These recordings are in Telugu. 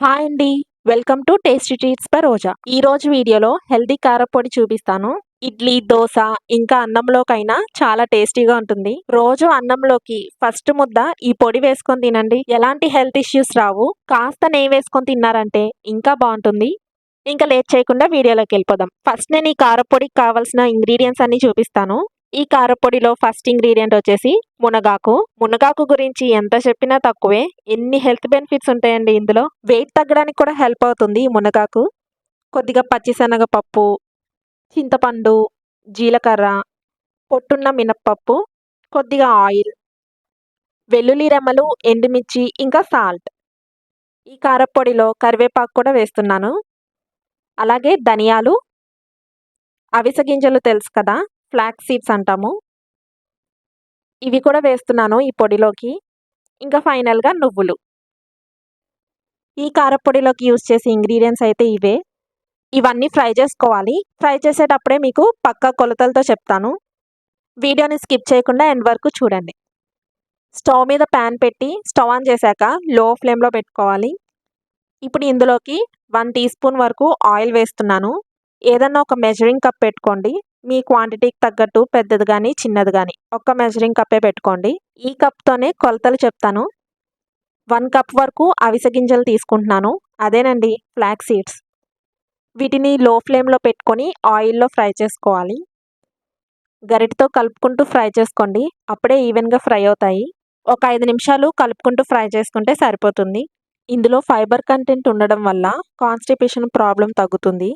హాయ్ అండి. Welcome to tasty treats by Roja. ఈ రోజు వీడియోలో హెల్దీ కారపొడి చూపిస్తాను. ఇడ్లీ దోశ ఇంకా అన్నంలోకైనా చాలా టేస్టీగా ఉంటుంది. రోజు అన్నంలోకి ఫస్ట్ ముద్ద ఈ పొడి వేసుకొని తినండి. ఎలాంటి హెల్త్ ఇష్యూస్ రావు. కాస్త నెయ్యి వేసుకొని తిన్నారంటే ఇంకా బాగుంటుంది. ఇంకా లేట్ చేయకుండా వీడియోలోకి వెళ్ళిపోదాం. ఫస్ట్ నేను ఈ కారపొడికి కావాల్సిన ఇంగ్రీడియంట్స్ అన్ని చూపిస్తాను. ఈ కారపొడిలో ఫస్ట్ ఇంగ్రీడియంట్ వచ్చేసి మునగాకు. మునగాకు గురించి ఎంత చెప్పినా తక్కువే. ఎన్ని హెల్త్ బెనిఫిట్స్ ఉంటాయండి ఇందులో? వెయిట్ తగ్గడానికి కూడా హెల్ప్ అవుతుంది ఈ మునగాకు. కొద్దిగా పచ్చిశనగపప్పు చింతపండు జీలకర్ర పొట్టున్న మినప్పప్పు కొద్దిగా ఆయిల్ వెల్లుల్లి రెమ్మలు ఎండుమిర్చి ఇంకా సాల్ట్. ఈ కారపొడిలో కరివేపాకు కూడా వేస్తున్నాను. అలాగే ధనియాలు. అవిసె గింజలు తెలుసు కదా? ఫ్లాక్ సీడ్స్ అంటాము. ఇవి కూడా వేస్తున్నాను ఈ పొడిలోకి. ఇంకా ఫైనల్గా నువ్వులు. ఈ కారపొడిలోకి యూజ్ చేసే ఇంగ్రీడియంట్స్ అయితే ఇవే. ఇవన్నీ ఫ్రై చేసుకోవాలి. ఫ్రై చేసేటప్పుడే మీకు పక్క కొలతలతో చెప్తాను. వీడియోని స్కిప్ చేయకుండా ఎండ్ వరకు చూడండి. స్టవ్ మీద ప్యాన్ పెట్టి స్టవ్ ఆన్ చేశాక లో ఫ్లేమ్లో పెట్టుకోవాలి. ఇప్పుడు ఇందులోకి వన్ టీ స్పూన్ వరకు ఆయిల్ వేస్తున్నాను. ఏదన్నా ఒక మెజరింగ్ కప్ పెట్టుకోండి. మీ క్వాంటిటీకి తగ్గట్టు పెద్దది కానీ చిన్నది కానీ ఒక్క మెజరింగ్ కప్పే పెట్టుకోండి. ఈ కప్తోనే కొలతలు చెప్తాను. వన్ కప్ వరకు అవిసె గింజలు తీసుకుంటున్నాను. అదేనండి ఫ్లాక్ సీడ్స్ వీటిని లో ఫ్లేమ్లో పెట్టుకొని ఆయిల్లో ఫ్రై చేసుకోవాలి. గరిటతో కలుపుకుంటూ ఫ్రై చేసుకోండి. అప్పుడే ఈవెన్గా ఫ్రై అవుతాయి. ఒక ఐదు నిమిషాలు కలుపుకుంటూ ఫ్రై చేసుకుంటే సరిపోతుంది. ఇందులో ఫైబర్ కంటెంట్ ఉండడం వల్ల కాన్స్టిపేషన్ ప్రాబ్లం తగ్గుతుంది.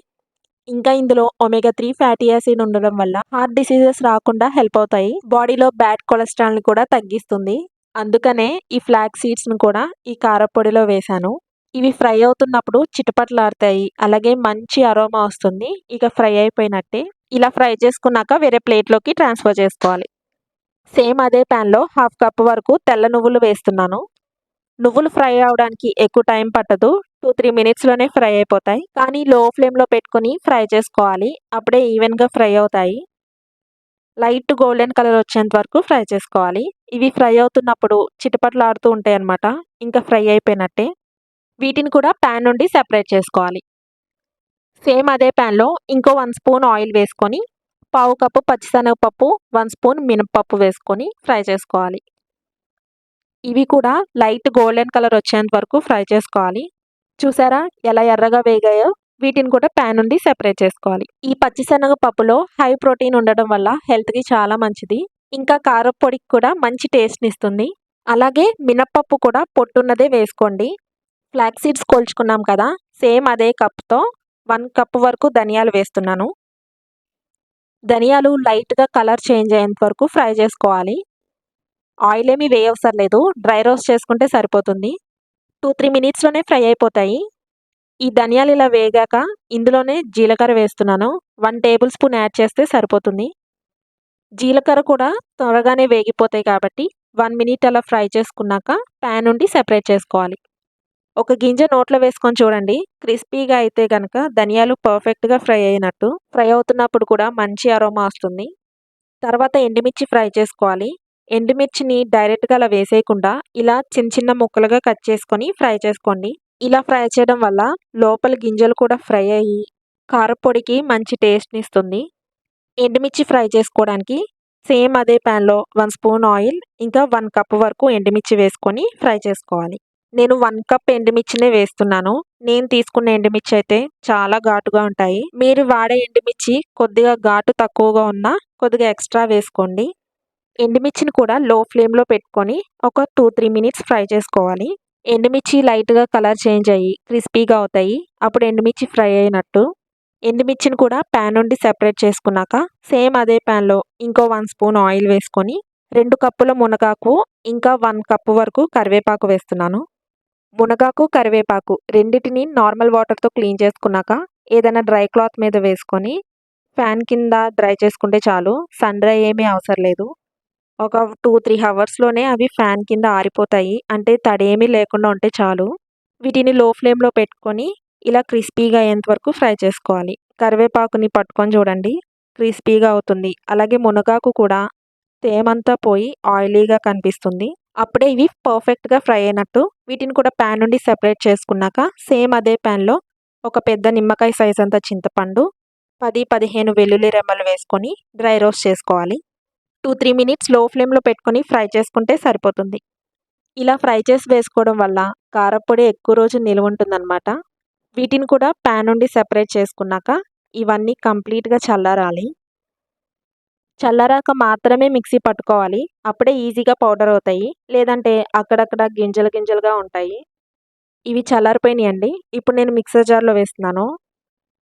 ఇంకా ఇందులో ఒమేగా త్రీ ఫ్యాటీ యాసిడ్ ఉండడం వల్ల హార్ట్ డిసీజెస్ రాకుండా హెల్ప్ అవుతాయి. బాడీలో బ్యాడ్ కొలెస్ట్రాల్ని కూడా తగ్గిస్తుంది. అందుకనే ఈ ఫ్లాక్ సీడ్స్ను కూడా ఈ కారపొడిలో వేశాను. ఇవి ఫ్రై అవుతున్నప్పుడు చిటపట్లాడతాయి. అలాగే మంచి అరోమా వస్తుంది. ఇక ఫ్రై అయిపోయినట్టే ఇలా ఫ్రై చేసుకున్నాక వేరే ప్లేట్లోకి ట్రాన్స్ఫర్ చేసుకోవాలి. సేమ్ అదే ప్యాన్లో హాఫ్ కప్ వరకు తెల్ల నువ్వులు వేస్తున్నాను. నువ్వులు ఫ్రై అవడానికి ఎక్కువ టైం పట్టదు. టూ త్రీ మినిట్స్లోనే ఫ్రై అయిపోతాయి. కానీ లో ఫ్లేమ్లో పెట్టుకొని ఫ్రై చేసుకోవాలి. అప్పుడే ఈవెన్గా ఫ్రై అవుతాయి. లైట్ గోల్డెన్ కలర్ వచ్చేంత వరకు ఫ్రై చేసుకోవాలి. ఇవి ఫ్రై అవుతున్నప్పుడు చిటపట్లు ఆడుతూ ఉంటాయి అన్నమాట ఇంకా ఫ్రై అయిపోయినట్టే. వీటిని కూడా ప్యాన్ నుండి సెపరేట్ చేసుకోవాలి. సేమ్ అదే ప్యాన్లో ఇంకో వన్ స్పూన్ ఆయిల్ వేసుకొని పావు కప్పు పచ్చిశనగపప్పు వన్ స్పూన్ మినపప్పు వేసుకొని ఫ్రై చేసుకోవాలి. ఇవి కూడా లైట్ గోల్డెన్ కలర్ వచ్చేంత వరకు ఫ్రై చేసుకోవాలి. చూసారా? ఎలా ఎర్రగా వేగాయో వీటిని కూడా ప్యాన్ నుండి సెపరేట్ చేసుకోవాలి. ఈ పచ్చిశనగ పప్పులో హై ప్రోటీన్ ఉండడం వల్ల హెల్త్కి చాలా మంచిది. ఇంకా కారపొడికి కూడా మంచి టేస్ట్ని ఇస్తుంది. అలాగే మినప్పప్పు కూడా పొట్టున్నదే వేసుకోండి. ఫ్లాక్ సీడ్స్ కోల్చుకున్నాం కదా? సేమ్ అదే కప్తో వన్ కప్ వరకు ధనియాలు వేస్తున్నాను. ధనియాలు లైట్గా కలర్ చేంజ్ అయ్యేంత వరకు ఫ్రై చేసుకోవాలి. ఆయిల్ ఏమీ వేయవసరం లేదు. డ్రై రోస్ట్ చేసుకుంటే సరిపోతుంది. టూ త్రీ మినిట్స్లోనే ఫ్రై అయిపోతాయి. ఈ ధనియాలు ఇలా వేగాక ఇందులోనే జీలకర్ర వేస్తున్నాను. వన్ టేబుల్ స్పూన్ యాడ్ చేస్తే సరిపోతుంది. జీలకర్ర కూడా త్వరగానే వేగిపోతాయి కాబట్టి వన్ మినిట్ అలా ఫ్రై చేసుకున్నాక ప్యాన్ నుండి సెపరేట్ చేసుకోవాలి. ఒక గింజ నోట్లో వేసుకొని చూడండి. క్రిస్పీగా అయితే కనుక ధనియాలు పర్ఫెక్ట్గా ఫ్రై అయినట్టు. ఫ్రై అవుతున్నప్పుడు కూడా మంచి అరోమా వస్తుంది. తర్వాత ఎండుమిర్చి ఫ్రై చేసుకోవాలి. ఎండుమిర్చిని డైరెక్ట్గా అలా వేసేయకుండా ఇలా చిన్న చిన్న ముక్కలుగా కట్ చేసుకొని ఫ్రై చేసుకోండి. ఇలా ఫ్రై చేయడం వల్ల లోపల గింజలు కూడా ఫ్రై అయ్యి కారపొడికి మంచి టేస్ట్ని ఇస్తుంది. ఎండుమిర్చి ఫ్రై చేసుకోవడానికి సేమ్ అదే ప్యాన్లో వన్ స్పూన్ ఆయిల్ ఇంకా వన్ కప్ వరకు ఎండుమిర్చి వేసుకొని ఫ్రై చేసుకోవాలి. నేను వన్ కప్ ఎండుమిర్చినే వేస్తున్నాను. నేను తీసుకున్న ఎండుమిర్చి అయితే చాలా ఘాటుగా ఉంటాయి. మీరు వాడే ఎండుమిర్చి కొద్దిగా ఘాటు తక్కువగా ఉన్నా కొద్దిగా ఎక్స్ట్రా వేసుకోండి. ఎండుమిర్చిని కూడా లో ఫ్లేమ్లో పెట్టుకొని ఒక టూ త్రీ మినిట్స్ ఫ్రై చేసుకోవాలి. ఎండుమిర్చి లైట్గా కలర్ చేంజ్ అయ్యి క్రిస్పీగా అవుతాయి. అప్పుడు ఎండుమిర్చి ఫ్రై అయినట్టు. ఎండుమిర్చిని కూడా ప్యాన్ నుండి సెపరేట్ చేసుకున్నాక సేమ్ అదే ప్యాన్లో ఇంకో వన్ స్పూన్ ఆయిల్ వేసుకొని రెండు కప్పుల మునగాకు ఇంకా వన్ కప్పు వరకు కరివేపాకు వేస్తున్నాను. మునగాకు కరివేపాకు రెండింటిని నార్మల్ వాటర్తో క్లీన్ చేసుకున్నాక ఏదైనా డ్రై క్లాత్ మీద వేసుకొని ఫ్యాన్ కింద డ్రై చేసుకుంటే చాలు. సన్ డ్రై ఏమీ అవసరం లేదు. ఒక టూ త్రీ అవర్స్లోనే అవి ఫ్యాన్ కింద ఆరిపోతాయి. అంటే తడేమీ లేకుండా ఉంటే చాలు. వీటిని లో ఫ్లేమ్లో పెట్టుకొని ఇలా క్రిస్పీగా అయ్యేంత వరకు ఫ్రై చేసుకోవాలి. కరివేపాకుని పట్టుకొని చూడండి. క్రిస్పీగా అవుతుంది. అలాగే మునగాకు కూడా తేమంతా పోయి ఆయిలీగా కనిపిస్తుంది. అప్పుడే ఇవి పర్ఫెక్ట్గా ఫ్రై అయినట్టు వీటిని కూడా ప్యాన్ నుండి సెపరేట్ చేసుకున్నాక సేమ్ అదే ప్యాన్లో ఒక పెద్ద నిమ్మకాయ సైజ్ అంత చింతపండు పది పదిహేను వెల్లుల్లి రెమ్మలు వేసుకొని డ్రై రోస్ట్ చేసుకోవాలి. టూ త్రీ మినిట్స్లో ఫ్లేమ్లో పెట్టుకొని ఫ్రై చేసుకుంటే సరిపోతుంది. ఇలా ఫ్రై చేసి వేసుకోవడం వల్ల కారపొడి ఎక్కువ రోజు నిల్వ ఉంటుందన్నమాట. వీటిని కూడా ప్యాన్ నుండి సెపరేట్ చేసుకున్నాక ఇవన్నీ కంప్లీట్గా చల్లారాలి. చల్లారాక మాత్రమే మిక్సీ పట్టుకోవాలి. అప్పుడే ఈజీగా పౌడర్ అవుతాయి. లేదంటే అక్కడక్కడ గింజలు గింజలుగా ఉంటాయి. ఇవి చల్లారిపోయినాయండి. ఇప్పుడు నేను మిక్సర్ జార్లో వేస్తున్నాను.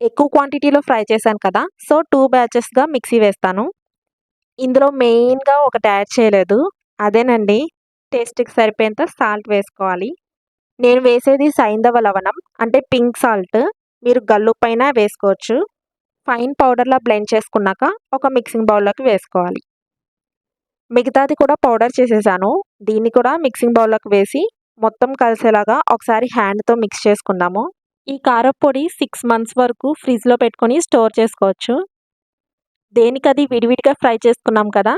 ఎక్కువ క్వాంటిటీలో ఫ్రై చేశాను కదా! సో టూ బ్యాచెస్గా మిక్సీ వేస్తాను. ఇందులో మెయిన్గా ఒకటి యాడ్ చేయలేదు. అదేనండి టేస్ట్కి సరిపోయేంత సాల్ట్ వేసుకోవాలి. నేను వేసేది సైంధవ లవణం అంటే పింక్ సాల్ట్. మీరు గల్లు పైన వేసుకోవచ్చు. ఫైన్ పౌడర్లా బ్లెండ్ చేసుకున్నాక ఒక మిక్సింగ్ బౌల్లోకి వేసుకోవాలి. మిగతాది కూడా పౌడర్ చేసేసాను. దీన్ని కూడా మిక్సింగ్ బౌల్లోకి వేసి మొత్తం కలిసేలాగా ఒకసారి హ్యాండ్తో మిక్స్ చేసుకుందాము. ఈ కారపొడి సిక్స్ మంత్స్ వరకు ఫ్రిడ్జ్లో పెట్టుకొని స్టోర్ చేసుకోవచ్చు. దేనికది విడివిడిగా ఫ్రై చేసుకున్నాం కదా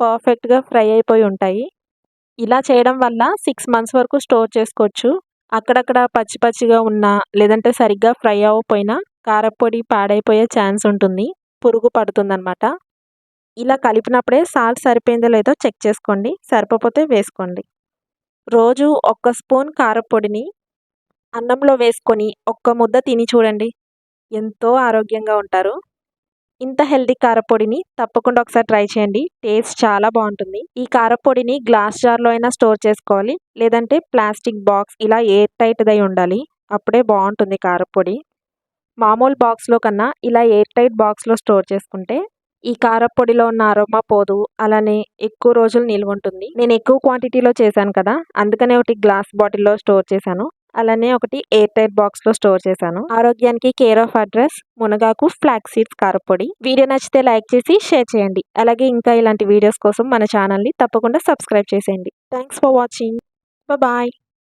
పర్ఫెక్ట్గా ఫ్రై అయిపోయి ఉంటాయి. ఇలా చేయడం వల్ల సిక్స్ మంత్స్ వరకు స్టోర్ చేసుకోవచ్చు. అక్కడక్కడ పచ్చి పచ్చిగా ఉన్నా లేదంటే సరిగ్గా ఫ్రై అవ్వకపోయినా కారపొడి పాడైపోయే ఛాన్స్ ఉంటుంది. పురుగు పడుతుందన్నమాట. ఇలా కలిపినప్పుడే సాల్ట్ సరిపోయిందో లేదో చెక్ చేసుకోండి. సరిపోతే వేసుకోండి. రోజు ఒక్క స్పూన్ కారపొడిని అన్నంలో వేసుకొని ఒక్క ముద్ద తిని చూడండి. ఎంతో ఆరోగ్యంగా ఉంటారు. ఇంత హెల్దీ కారపొడిని తప్పకుండా ఒకసారి ట్రై చేయండి. టేస్ట్ చాలా బాగుంటుంది. ఈ కారపొడిని గ్లాస్ జార్లో అయినా స్టోర్ చేసుకోవాలి. లేదంటే ప్లాస్టిక్ బాక్స్ ఇలా ఎయిర్ టైట్దై ఉండాలి. అప్పుడే బాగుంటుంది కారపొడి. మామూలు బాక్స్లో కన్నా ఇలా ఎయిర్ టైట్ బాక్స్లో స్టోర్ చేసుకుంటే ఈ కారపొడిలో ఉన్న అరోమా పోదు అలానే ఎక్కువ రోజులు నిల్వ ఉంటుంది. నేను ఎక్కువ క్వాంటిటీలో చేశాను కదా అందుకనే ఒకటి గ్లాస్ బాటిల్లో స్టోర్ చేశాను. అలానే ఒకటి ఎయిర్ టైట్ బాక్స్లో స్టోర్ చేశాను. ఆరోగ్యానికి కేర్ ఆఫ్ అడ్రస్ మునగాకు ఫ్లాక్ సీడ్స్ కారపొడి. వీడియో నచ్చితే లైక్ చేసి షేర్ చేయండి. అలాగే ఇంకా ఇలాంటి వీడియోస్ కోసం మన ఛానల్ని తప్పకుండా సబ్స్క్రైబ్ చేసేయండి. Thanks for watching. బాయ్.